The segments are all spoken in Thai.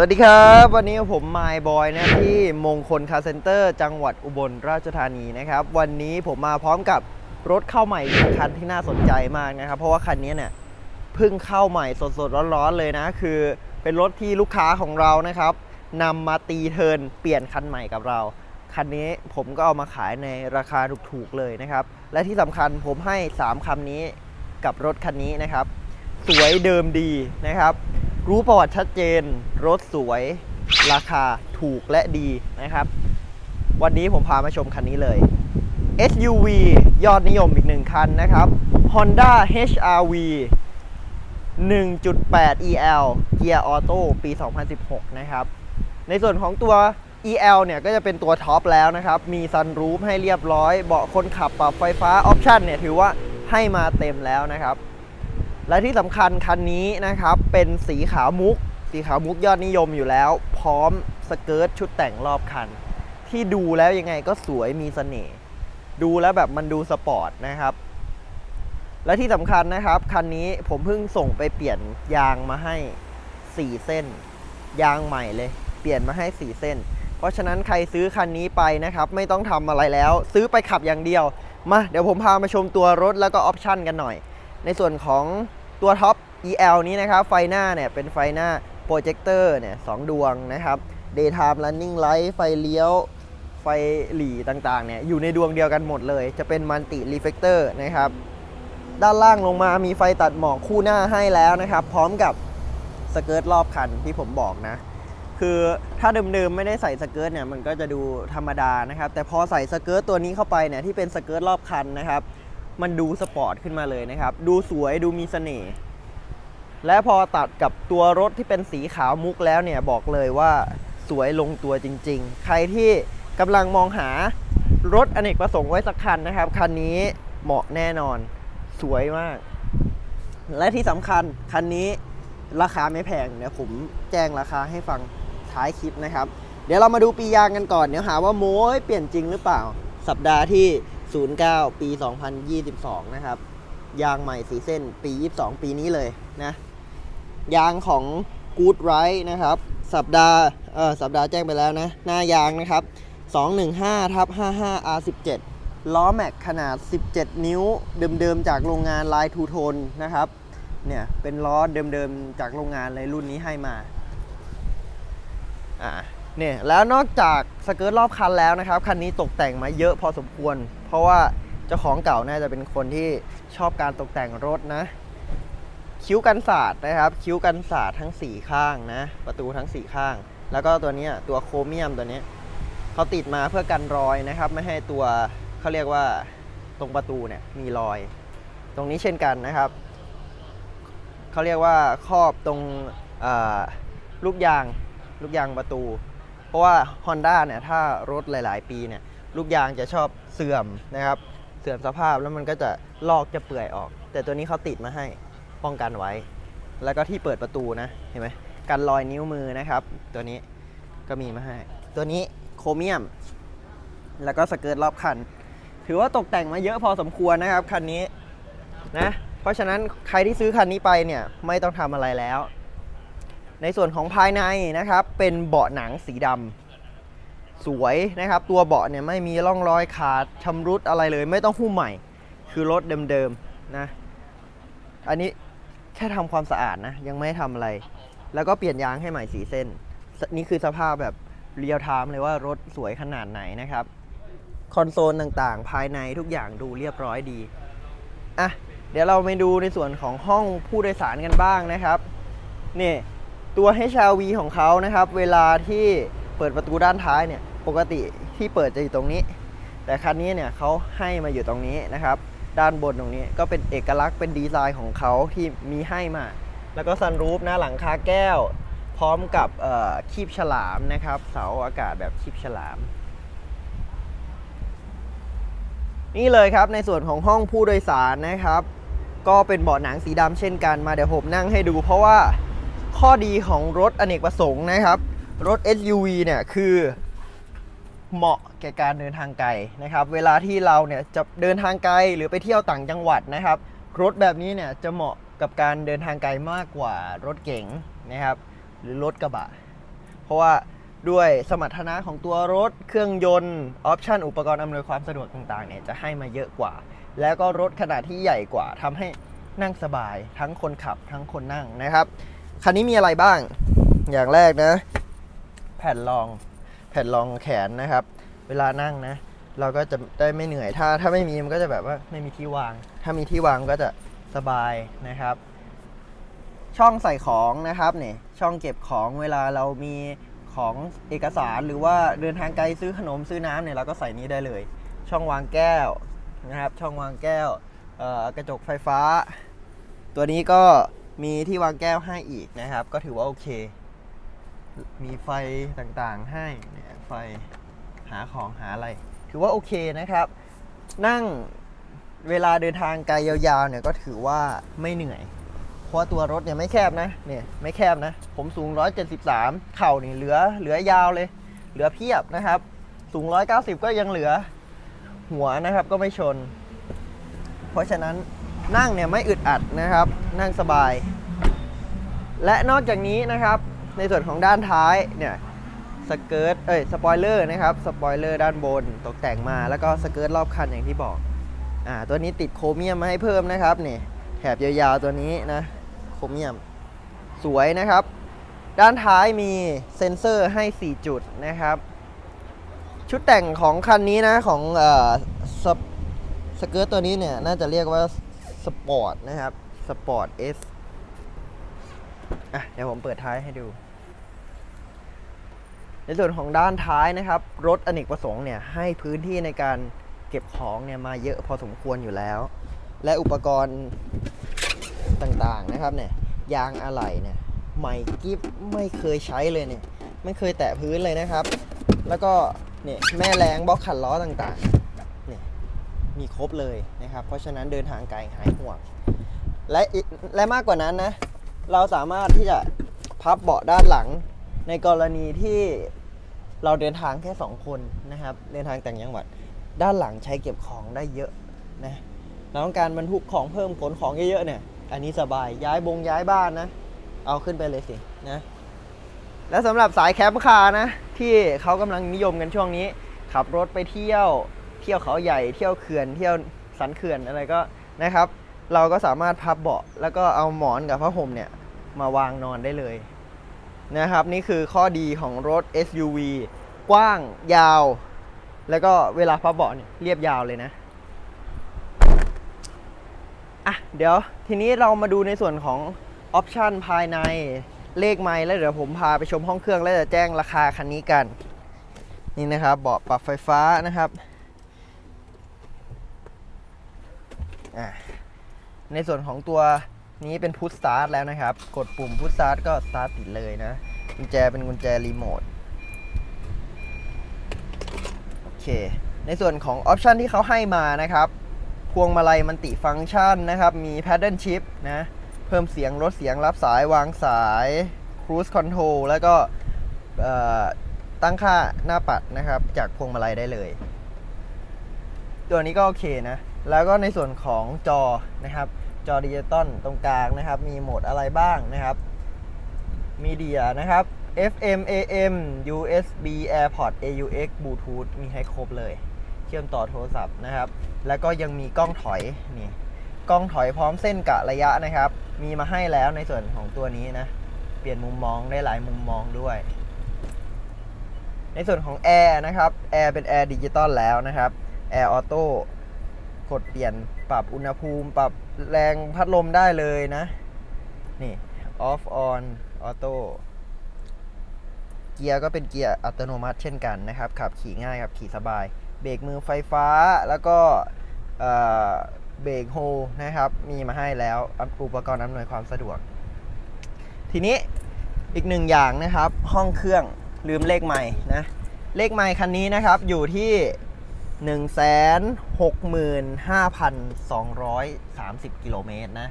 สวัสดีครับ วันนี้ผมมายบอยนะที่มงคลคาร์เซ็นเตอร์ จังหวัดอุบลราชธานีนะครับ วันนี้ผมมาพร้อมกับรถเข้าใหม่คันที่น่าสนใจมากนะครับ เพราะว่าคันนี้เนี่ยเพิ่งเข้าใหม่สดๆร้อนๆเลยนะ คือเป็นรถที่ลูกค้าของเรานะครับนำมาตีเทินเปลี่ยนคันใหม่กับเรา คันนี้ผมก็เอามาขายในราคาถูกๆเลยนะครับ และที่สำคัญผมให้ 3คำนี้กับรถคันนี้นะครับ สวยเดิมดีนะครับ รู้ประวัติชัดเจน รถสวย ราคาถูกและดีนะครับ วันนี้ผมพามาชมคันนี้เลย SUV ยอดนิยมอีกหนึ่งคันนะครับ Honda HRV 1.8 EL เกียร์ออโต้ปี 2016 นะครับ ในส่วนของตัว EL เนี่ยก็จะเป็นตัวท็อปแล้วนะครับ มีซันรูฟให้เรียบร้อย เบาะคนขับปรับไฟฟ้าออปชันเนี่ยถือว่าให้มาเต็มแล้วนะครับ และที่สำคัญคันนี้นะครับ เป็นสีขาวมุก สีขาวมุกยอดนิยมอยู่แล้ว พร้อมสเกิร์ตชุดแต่งรอบคัน ที่ดูแล้วยังไงก็สวยมีเสน่ห์ดูแล้วแบบมันดูสปอร์ตนะครับ และที่สำคัญนะครับคันนี้ผมเพิ่งส่งไปเปลี่ยนยางมาให้ 4 เส้น ยางใหม่เลย เปลี่ยนมาให้ 4 เส้น เพราะฉะนั้นใครซื้อคันนี้ไปนะครับ ไม่ต้องทำอะไรแล้ว ซื้อไปขับอย่างเดียวมาเดี๋ยวผมพามาชมตัวรถแล้วก็ออปชั่นกันหน่อย ในส่วนของ ตัวท็อป EL นี้นะครับ ไฟหน้าเนี่ยเป็นไฟหน้าโปรเจคเตอร์เนี่ยสองดวงนะครับ Daytime Running Light ไฟเลี้ยว ไฟหลีต่างๆเนี่ยอยู่ในดวงเดียวกันหมดเลย จะเป็นมันติรีเฟกเตอร์นะครับ ด้านล่างลงมามีไฟตัดหมอกคู่หน้าให้แล้วนะครับ พร้อมกับสเกิร์ตรอบคันที่ผมบอกนะ คือถ้าเดิมๆไม่ได้ใส่สเกิร์ตเนี่ยมันก็จะดูธรรมดานะครับ แต่พอใส่สเกิร์ตตัวนี้เข้าไปเนี่ยที่เป็นสเกิร์ตรอบคันนะครับ มันดูสปอร์ตขึ้นมาเลยนะครับ ดูสวยดูมีเสน่ห์และพอตัดกับตัวรถที่เป็นสีขาวมุกแล้วเนี่ยบอกเลยว่าสวยลงตัวจริง ๆ ใครที่กำลังมองหารถอเนกประสงค์ไว้สักคันนะครับ คันนี้เหมาะแน่นอน สวยมาก และที่สำคัญคันนี้ราคาไม่แพงเดี๋ยวผมแจ้งราคาให้ฟังท้ายคลิปนะครับ เดี๋ยวเรามาดูปียางกันก่อน เดี๋ยวหาว่าโม้ยเปลี่ยนจริงหรือเปล่า สัปดาห์ที่ 09 ปี 2022 นะครับ ยางใหม่สีเส้นปี 22 ปีนี้เลยนะ ยางของ Good Right นะครับ สัปดาห์เออสัปดาห์แจ้งไปแล้วนะ หน้ายางนะครับ 215ทับ55 R17 ล้อแม็กขนาด 17 นิ้ว เดิมๆ จากโรงงานลายทูโทนนะครับ เนี่ย เป็นล้อเดิมๆ จากโรงงานเลยรุ่นนี้ให้มา อ่าเนี่ยแล้วนอกจากสเกิร์ตรอบคันแล้วนะครับ คันนี้ตกแต่งมาเยอะพอสมควร เพราะว่าเจ้าของเก่าน่าจะเป็นคนที่ชอบการตกแต่งรถนะ คิ้วกันศาสตร์นะครับ คิ้วกันศาสตร์ทั้ง 4 ข้างนะ ประตูทั้ง 4 ข้าง แล้วก็ตัวนี้ตัวโครเมียมตัวนี้เขาติดมาเพื่อกันรอยนะครับ ไม่ให้ตัวเขาเรียกว่าตรงประตูเนี่ยมีรอย ตรงนี้เช่นกันนะครับเขาเรียกว่าครอบตรงลูกยางลูกยางประตู เพราะว่า Honda เนี่ยถ้ารถหลาย ๆ ปีเนี่ยลูกยางจะชอบ เสื่อมนะครับ เสื่อมสภาพแล้วมันก็จะลอกจะเปื่อยออก แต่ตัวนี้เขาติดมาให้ป้องกันไว้ แล้วก็ที่เปิดประตูนะเห็นไหมกันรอยนิ้วมือนะครับ ตัวนี้ก็มีมาให้ ตัวนี้โครเมียม แล้วก็สเกิร์ตรอบคัน ถือว่าตกแต่งมาเยอะพอสมควรนะครับคันนี้นะเพราะฉะนั้นใครที่ซื้อคันนี้ไปเนี่ยไม่ต้องทำอะไรแล้ว ในส่วนของภายในนะครับ เป็นเบาะหนังสีดำ สวยนะครับ ตัวเบาะเนี่ยไม่มีร่องรอยขาดชำรุดอะไรเลย ไม่ต้องหุ้มใหม่ คือรถเดิมๆนะ อันนี้แค่ทำความสะอาดนะ ยังไม่ทำอะไร แล้วก็เปลี่ยนยางให้ใหม่สีเส้นสนี่คือสภาพแบบเรียลไทม์เลยว่ารถสวยขนาดไหนนะครับ คอนโซลต่างๆ ภายในทุกอย่างดูเรียบร้อยดีอะเดี๋ยวเราไปดูในส่วนของห้องผู้โดยสารกันบ้างนะครับนี่ตัว HRV ของเขานะครับ เวลาที่เปิดประตูด้านท้ายเนี่ย ปกติที่เปิดจะอยู่ตรงนี้ แต่คันนี้เนี่ยเขาให้มาอยู่ตรงนี้นะครับ ด้านบนตรงนี้ก็เป็นเอกลักษณ์เป็นดีไซน์ของเขาที่มีให้มา แล้วก็ซันรูฟนะหลังคาแก้ว พร้อมกับคีบฉลามนะครับ เสาอากาศแบบคีบฉลาม นี่เลยครับในส่วนของห้องผู้โดยสารนะครับ ก็เป็นเบาะหนังสีดำเช่นกันมาเดี๋ยวผมนั่งให้ดู เพราะว่าข้อดีของรถอเนกประสงค์นะครับ รถ SUV เนี่ยคือ เหมาะแก่การเดินทางไกลนะครับ เวลาที่เราเนี่ยจะเดินทางไกลหรือไปเที่ยวต่างจังหวัดนะครับ รถแบบนี้เนี่ยจะเหมาะกับการเดินทางไกลมากกว่ารถเก๋งนะครับ หรือรถกระบะ เพราะว่าด้วยสมรรถนะของตัวรถเครื่องยนต์ออปชันอุปกรณ์อำนวยความสะดวกต่างๆเนี่ยจะให้มาเยอะกว่า แล้วก็รถขนาดที่ใหญ่กว่าทำให้นั่งสบายทั้งคนขับทั้งคนนั่งนะครับคันนี้มีอะไรบ้างอย่างแรกนะ แผ่นรอง แผ่นรองแขนนะครับ เวลานั่งนะ เราก็จะได้ไม่เหนื่อย ถ้าถ้าไม่มีมันก็จะแบบว่าไม่มีที่วาง ถ้ามีที่วางก็จะสบายนะครับ ช่องใส่ของนะครับเนี่ยช่องเก็บของเวลาเรามีของเอกสารหรือว่าเดินทางไกลซื้อขนมซื้อน้ำเนี่ยเราก็ใส่นี้ได้เลย ช่องวางแก้วนะครับ ช่องวางแก้วกระจกไฟฟ้า ตัวนี้ก็มีที่วางแก้วให้อีกนะครับ ก็ถือว่าโอเค มีไฟต่างๆให้เนี่ยไฟหาของหาอะไร ถือว่าโอเคนะครับ นั่งเวลาเดินทางไกลยาวๆเนี่ยก็ถือว่าไม่เหนื่อย เพราะตัวรถเนี่ยไม่แคบนะเนี่ยไม่แคบนะ ผมสูง 173 เข่านี่เหลือเหลือยาวเลย เหลือเพียบนะครับ สูง 190 ก็ยังเหลือหัวนะครับก็ไม่ชน เพราะฉะนั้นนั่งเนี่ยไม่อึดอัดนะครับ นั่งสบาย และนอกจากนี้นะครับ ในส่วนของด้านท้ายเนี่ยสเกิร์ตเอ้ยสปอยเลอร์นะครับสปอยเลอร์ด้านบนตกแต่งมาแล้วก็สเกิร์ตรอบคันอย่างที่บอกอ่าตัวนี้ติดโครเมียมมาให้เพิ่มนะครับนี่แถบยาวๆตัวนี้นะโครเมียมสวยนะครับ ด้านท้ายมีเซ็นเซอร์ให้ 4 จุดนะครับ ชุดแต่งของคันนี้นะของเอ่อสสเกิร์ตตัวนี้เนี่ยน่าจะเรียกว่าสปอร์ตนะครับสปอร์ตเอสอะเดี๋ยวผมเปิดท้ายให้ดู ในส่วนของด้านท้ายนะครับ รถอเนกประสงค์เนี่ยให้พื้นที่ในการเก็บของเนี่ยมาเยอะพอสมควรอยู่แล้ว และอุปกรณ์ต่างๆนะครับเนี่ยยางอะไหล่เนี่ยใหม่กิฟไม่เคยใช้เลยเนี่ยไม่เคยแตะพื้นเลยนะครับ แล้วก็เนี่ยแม่แรงบล็อกขันล้อต่างๆเนี่ยมีครบเลยนะครับ เพราะฉะนั้นเดินทางไกลหายห่วง และและมากกว่านั้นนะเราสามารถที่จะพับเบาะด้านหลังในกรณีที่ เราเดินทางแค่ 2 คนนะครับ เดินทางต่างจังหวัด ด้านหลังใช้เก็บของได้เยอะนะเราต้องการบรรทุกของเพิ่มขนของเยอะๆเนี่ย อันนี้สบายย้ายบงย้ายบ้านนะ เอาขึ้นไปเลยสินะ และสำหรับสายแคมป์คาร์นะ ที่เขากำลังนิยมกันช่วงนี้ ขับรถไปเที่ยว เที่ยวเขาใหญ่ เที่ยวเขื่อน เที่ยวสันเขื่อนอะไรก็นะครับ เราก็สามารถพับเบาะแล้วก็เอาหมอนกับผ้าห่มเนี่ยมาวางนอนได้เลย นะครับ นี่คือข้อดีของรถ SUV กว้างยาว แล้วก็เวลาพับเบาะเนี่ยเรียบยาวเลยนะอะเดี๋ยวทีนี้เรามาดูในส่วนของออปชันภายในเลขไมล์แล้วเดี๋ยวผมพาไปชมห้องเครื่องแล้วจะแจ้งราคาคันนี้กัน นี่นะครับเบาะปรับไฟฟ้านะครับในส่วนของตัว นี้เป็นพุทสตาร์ทแล้วนะครับ กดปุ่มพุทสตาร์ทก็สตาร์ทติดเลยนะ กุญแจเป็นกุญแจรีโมท โอเค ในส่วนของออปชันที่เขาให้มานะครับ พวงมาลัยมันติฟังก์ชันนะครับ มี paddle shift นะ เพิ่มเสียงลดเสียงรับสายวางสาย cruise control แล้วก็ตั้งค่าหน้าปัดนะครับ จากพวงมาลัยได้เลย ตัวนี้ก็โอเคนะ แล้วก็ในส่วนของจอนะครับ จอดิจิตอลตรงกลางนะครับ มีโหมดอะไรบ้างนะครับ มีเดียนะครับ FM AM USB AirPod AUX Bluetooth มีให้ครบเลย เชื่อมต่อโทรศัพท์นะครับ แล้วก็ยังมีกล้องถอยนี่กล้องถอยพร้อมเส้นกะระยะนะครับ มีมาให้แล้วในส่วนของตัวนี้นะ เปลี่ยนมุมมองได้หลายมุมมองด้วย ในส่วนของแอร์นะครับแอร์เป็นแอร์ดิจิตอลแล้วนะครับแอร์ออโต้กดเปลี่ยนปรับอุณหภูมิ ปรับ แรงพัดลมได้เลยนะ นี่ off on auto เกียร์ก็เป็นเกียร์อัตโนมัติเช่นกันนะครับ ขับขี่ง่ายขับขี่สบาย เบรกมือไฟฟ้าแล้วก็เอ่อเบรกโฮนะครับ มีมาให้แล้วอุปกรณ์อำนวยความสะดวก ทีนี้อีกหนึ่งอย่างนะครับ ห้องเครื่องลืมเลขใหม่นะ เลขใหม่คันนี้นะครับอยู่ที่ 165,230 กิโลเมตรนะ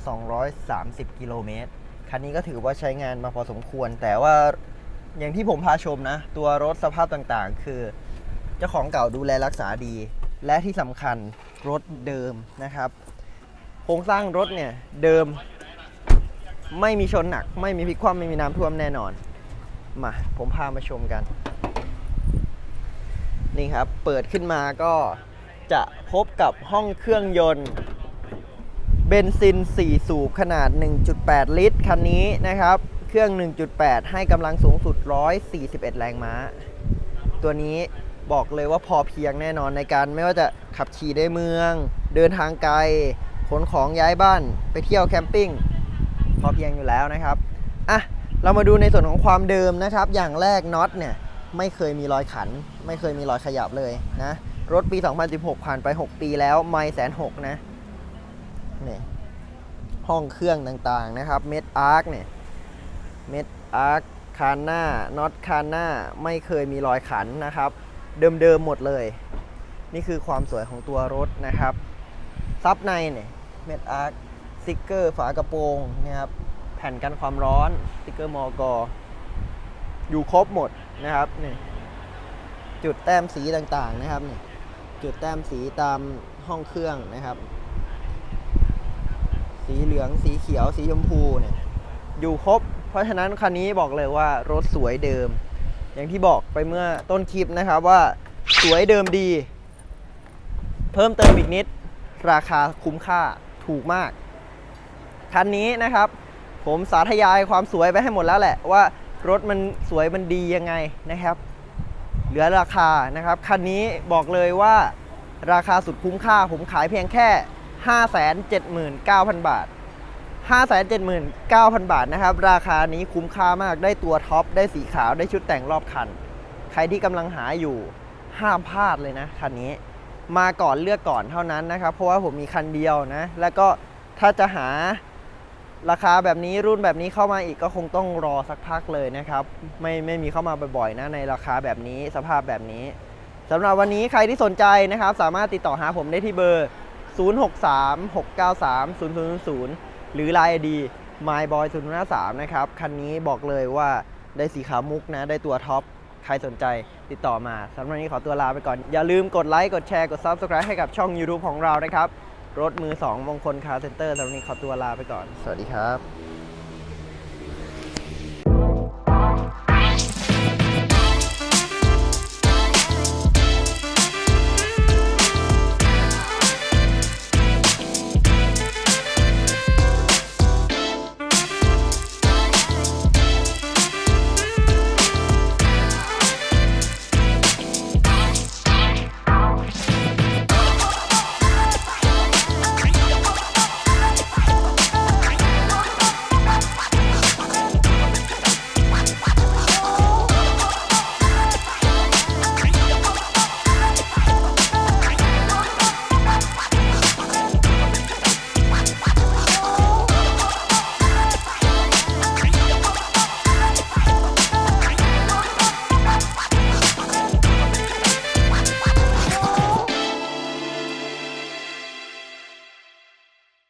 165,230 กิโลเมตร คันนี้ก็ถือว่าใช้งานมาพอสมควร แต่ว่าอย่างที่ผมพาชมนะ ตัวรถสภาพต่างๆ คือเจ้าของเก่าดูแลรักษาดี และที่สำคัญรถเดิมนะครับ โครงสร้างรถเนี่ยเดิม ไม่มีชนหนัก ไม่มีพลิกคว่ำไม่มีน้ำท่วมแน่นอน มาผมพามาชมกัน นี่ครับ เปิดขึ้นมาก็จะพบกับห้องเครื่องยนต์ เบนซิน 4 สูบขนาด 1.8 ลิตร คันนี้นะครับ เครื่อง 1.8 ให้กำลังสูงสุด 141 แรงม้า ตัวนี้บอกเลยว่าพอเพียงแน่นอนในการไม่ว่าจะขับขี่ในเมือง เดินทางไกล ขนของย้ายบ้านไปเที่ยวแคมปิ้ง พอเพียงอยู่แล้วนะครับ อะ เรามาดูในส่วนของความเดิมนะครับ อย่างแรกน็อตเนี่ย ไม่เคยมีรอยขัน ไม่เคยมีรอยขยับเลยนะ รถปี 2016 ผ่านไป 6 ปีแล้วไม่แสนหกนะนี่ห้องเครื่องต่างๆนะครับ เม็ดอาร์คเนี่ย เม็ดอาร์คคานหน้าน็อตคานหน้าไม่เคยมีรอยขันนะครับ เดิมๆหมดเลย นี่คือความสวยของตัวรถนะครับ ซับในเนี่ย เม็ดอาร์คสติกเกอร์ฝากระโปรงนะครับ แผ่นกันความร้อนสติกเกอร์มอกอยู่ครบหมดนะครับนี่จุดแต้มสีต่างๆนะครับนี่จุดแต้มสีตามห้องเครื่องนะครับ สีเหลืองสีเขียวสีชมพูเนี่ยอยู่ครบ เพราะฉะนั้นคันนี้บอกเลยว่ารถสวยเดิม อย่างที่บอกไปเมื่อต้นคลิปนะครับว่าสวยเดิมดี เพิ่มเติมอีกนิด ราคาคุ้มค่าถูกมาก คันนี้นะครับ ผมสาธยายความสวยไปให้หมดแล้วแหละว่า รถมันสวยมันดียังไงนะครับ เหลือราคานะครับ คันนี้บอกเลยว่าราคาสุดคุ้มค่าผมขายเพียงแค่ 579,000 บาท 579,000 บาทนะครับ ราคานี้คุ้มค่ามากได้ตัวท็อป ได้สีขาวได้ชุดแต่งรอบคัน ใครที่กำลังหาอยู่ห้ามพลาดเลยนะคันนี้มาก่อนเลือกก่อนเท่านั้นนะครับ เพราะว่าผมมีคันเดียวนะ แล้วก็ถ้าจะหา ราคาแบบนี้รุ่นแบบนี้เข้ามาอีกก็คงต้องรอสักพักเลยนะครับ ไม่ไม่มีเข้ามาบ่อยๆนะในราคาแบบนี้สภาพแบบนี้สำหรับวันนี้ใครที่สนใจนะครับ สามารถติดต่อหาผมได้ที่เบอร์ 0636930000 หรือ Line ID myboy 053นะครับ คันนี้บอกเลยว่าได้สีขาวมุกนะ ได้ตัวท็อป ใครสนใจติดต่อมาสำหรับวันนี้ขอตัวลาไปก่อน อย่าลืมกดไลค์ กดแชร์ กด Subscribe ให้กับช่อง YouTube ของเรานะครับ รถมือสองมงคลคาร์เซ็นเตอร์สำหรับวันนี้ขอตัวลาไปก่อน สวัสดีครับ